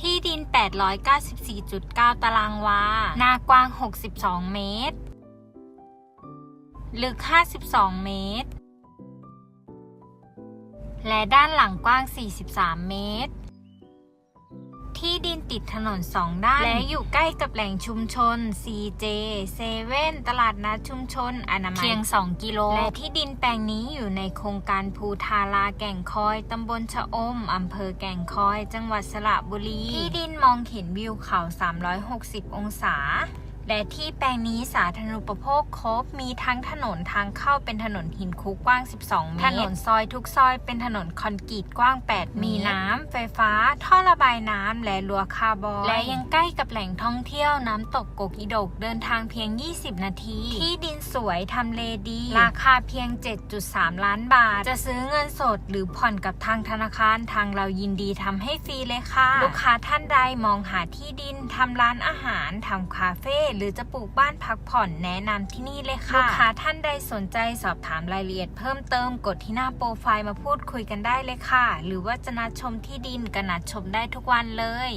ที่ดิน 894.9 ตารางวา หน้ากว้าง 62 เมตร ลึก 52 เมตร และด้านหลังกว้าง 43 เมตร ที่ดินติดถนนสองด้าน และอยู่ใกล้กับแหล่งชุมชน CJ เซเว่นตลาดนัดชุมชน อนามัยเพียง 2 กิโล และที่ดินแปลงนี้อยู่ในโครงการภูทาราแก่งคอย ตำบลชะอม อำเภอแก่งคอย จังหวัดสระบุรี ที่ดินมองเห็นวิวเขา 360 องศา และที่แปลงนี้สาธารณูปโภคครบ มีทั้งถนนทางเข้าเป็นถนนหินคุกกว้าง 12 เมตร ถนนซอยทุกซอยเป็นถนนคอนกรีตกว้าง8เมตรมีน้ำไฟฟ้า ท่อระบายน้ำและรั้วคาร์บอนและยังใกล้กับแหล่งท่องเที่ยวน้ำตกโกกิดกเดินทางเพียง 20 นาที ที่ดิน สวยทำเลดี ราคาเพียง 7.3 ล้านบาท จะซื้อเงินสดหรือผ่อนกับทางธนาคารทางเรายินดีทำให้ฟรีเลยค่ะ ลูกค้าท่านใดมองหาที่ดินทำร้านอาหารทำคาเฟ่หรือจะปลูกบ้านพักผ่อนแนะนำที่นี่เลยค่ะ ลูกค้าท่านใดสนใจสอบถามรายละเอียดเพิ่มเติมกดที่หน้าโปรไฟล์มาพูดคุยกันได้เลยค่ะ หรือว่าจะนัดชมที่ดินก็นัดชมได้ทุกวันเลย